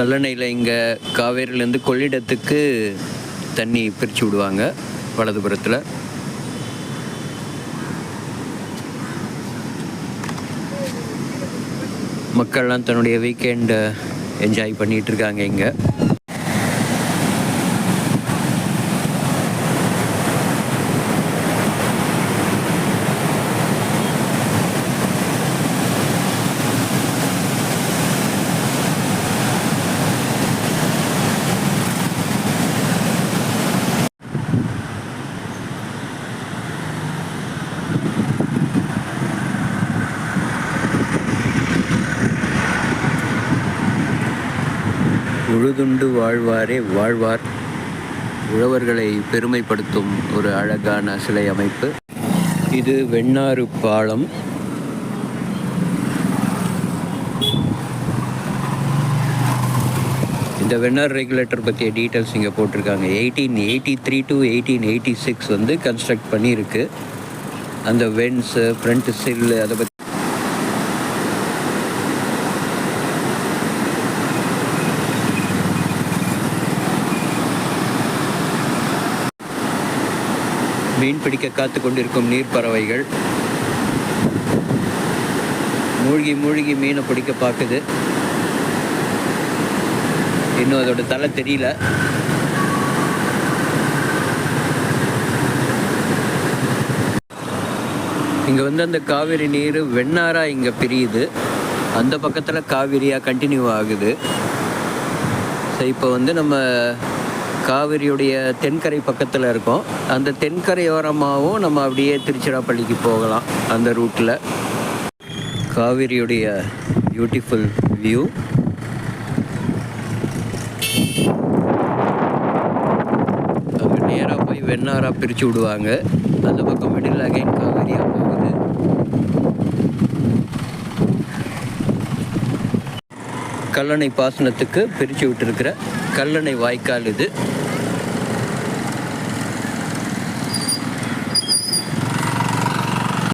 கல்லணையில் இங்கே காவேரியிலேருந்து கொள்ளிடத்துக்கு தண்ணி பிரித்து விடுவாங்க வலதுபுறத்தில். மக்கள்லாம் தன்னுடைய வீக்கெண்டை என்ஜாய் பண்ணிகிட்டு இருக்காங்க இங்கே. உழுதுண்டு வாழ்வாரே வாழ்வார். உழவர்களை பெருமைப்படுத்தும் ஒரு அழகான சிலை அமைப்பு. இது வெண்ணாறு பாலம். இந்த வெண்ணார் ரெகுலேட்டர் பற்றிய டீட்டெயில்ஸ் இங்கே போட்டிருக்காங்க. Eighteen eighty three to eighteen eighty six வந்து கன்ஸ்ட்ரக்ட் பண்ணியிருக்கு. அந்த வென்ஸு ஃப்ரண்ட் சில்லு அதை பற்றி மீன் பிடிக்க காத்து கொண்டிருக்கும் நீர் பறவைகள் மூழ்கி மூழ்கி மீனை பிடிக்க பார்க்குது. இன்னும் அதோட தலை தெரியல. இங்கே வந்து அந்த காவிரி நீர் வெண்ணாரா இங்கே பிரியுது. அந்த பக்கத்தில் காவிரியாக கண்டினியூ ஆகுது. ஸோ இப்போ வந்து நம்ம காவிரியுடைய தென்கரை பக்கத்தில் இருக்கோம். அந்த தென்கரையோரமாகவும் நம்ம அப்படியே திருச்சிராப்பள்ளிக்கு போகலாம். அந்த ரூட்டில் காவிரியுடைய பியூட்டிஃபுல் வியூ அங்கே நேராக போய் வெண்ணாராக பிரித்து விடுவாங்க. அந்த பக்கம் மிடில் அகைன் காவிரியாக போகுது. கல்லணை பாசனத்துக்கு பிரித்து விட்டுருக்கிற கல்லணை வாய்க்கால் இது.